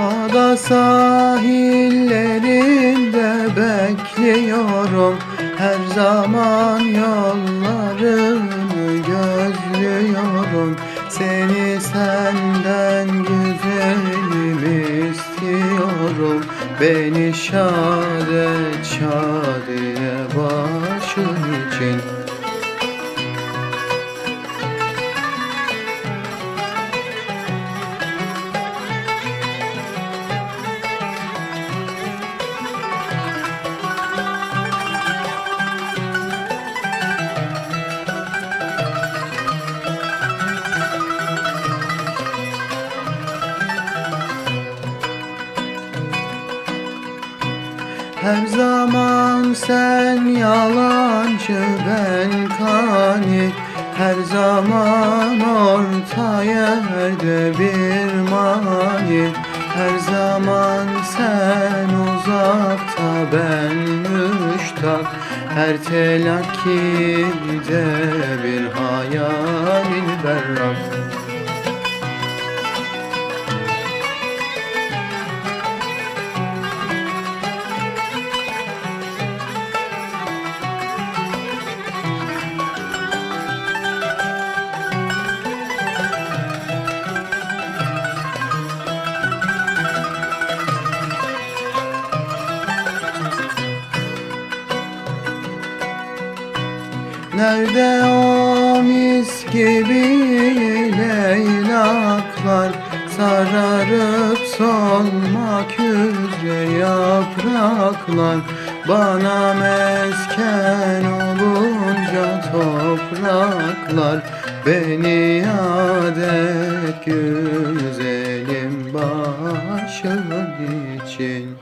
Ada sahillerinde bekliyorum. Her zaman yollarını gözlüyorum. Seni senden güzelim istiyorum. Beni şadet şadiye başın için. Her zaman sen yalancı ben kani. Her zaman orta yerde bir mani. Her zaman sen uzakta ben müştak. Her telakkide bir hayalin berrak Nerede o mis gibi leylaklar? Sararıp solmak üzere yapraklar. Bana mesken olunca topraklar. Beni yad et güzelim başın için